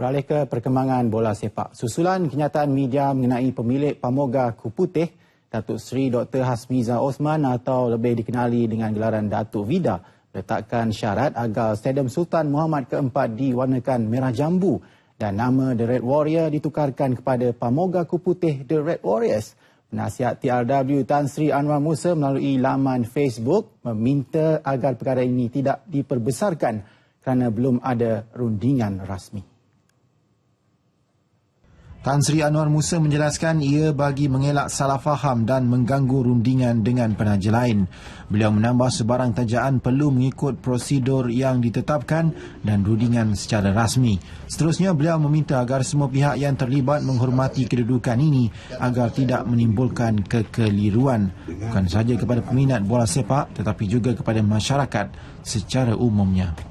Beralih ke perkembangan bola sepak. Susulan kenyataan media mengenai pemilik Pamoga Kuputih, Datuk Seri Dr. Hasmiza Osman atau lebih dikenali dengan gelaran Datuk Vida, letakkan syarat agar Stadium Sultan Muhammad keempat diwarnakan merah jambu dan nama The Red Warrior ditukarkan kepada Pamoga Kuputih The Red Warriors. Penasihat TRW Tan Sri Anwar Musa melalui laman Facebook meminta agar perkara ini tidak diperbesarkan kerana belum ada rundingan rasmi. Tan Sri Anwar Musa menjelaskan ia bagi mengelak salah faham dan mengganggu rundingan dengan penaja lain. Beliau menambah sebarang tajaan perlu mengikut prosedur yang ditetapkan dan rundingan secara rasmi. Seterusnya beliau meminta agar semua pihak yang terlibat menghormati kedudukan ini agar tidak menimbulkan kekeliruan bukan sahaja kepada peminat bola sepak tetapi juga kepada masyarakat secara umumnya.